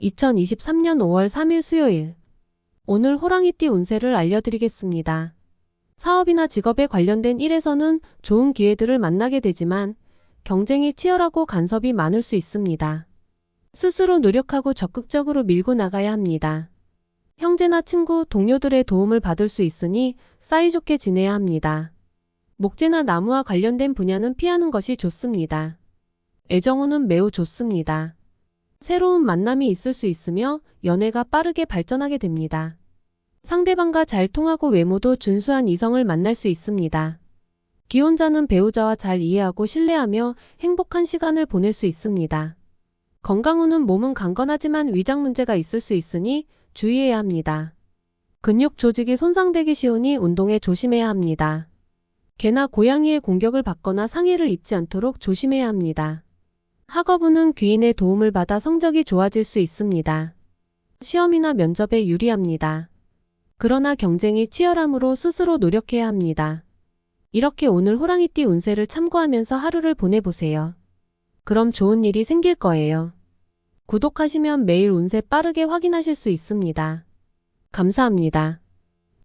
2023년 5월 3일 수요일. 오늘 호랑이띠 운세를 알려드리겠습니다. 사업이나 직업에 관련된 일에서는 좋은 기회들을 만나게 되지만 경쟁이 치열하고 간섭이 많을 수 있습니다. 스스로 노력하고 적극적으로 밀고 나가야 합니다. 형제나 친구, 동료들의 도움을 받을 수 있으니 사이좋게 지내야 합니다. 목재나 나무와 관련된 분야는 피하는 것이 좋습니다. 애정운은 매우 좋습니다. 새로운 만남이 있을 수 있으며 연애가 빠르게 발전하게 됩니다. 상대방과 잘 통하고 외모도 준수한 이성을 만날 수 있습니다. 기혼자는 배우자와 잘 이해하고 신뢰하며 행복한 시간을 보낼 수 있습니다. 건강운은 몸은 강건하지만 위장 문제가 있을 수 있으니 주의해야 합니다. 근육 조직이 손상되기 쉬우니 운동에 조심해야 합니다. 개나 고양이의 공격을 받거나 상해를 입지 않도록 조심해야 합니다. 학업운은 귀인의 도움을 받아 성적이 좋아질 수 있습니다. 시험이나 면접에 유리합니다. 그러나 경쟁이 치열하므로 스스로 노력해야 합니다. 이렇게 오늘 호랑이띠 운세를 참고하면서 하루를 보내보세요. 그럼 좋은 일이 생길 거예요. 구독하시면 매일 운세 빠르게 확인하실 수 있습니다. 감사합니다.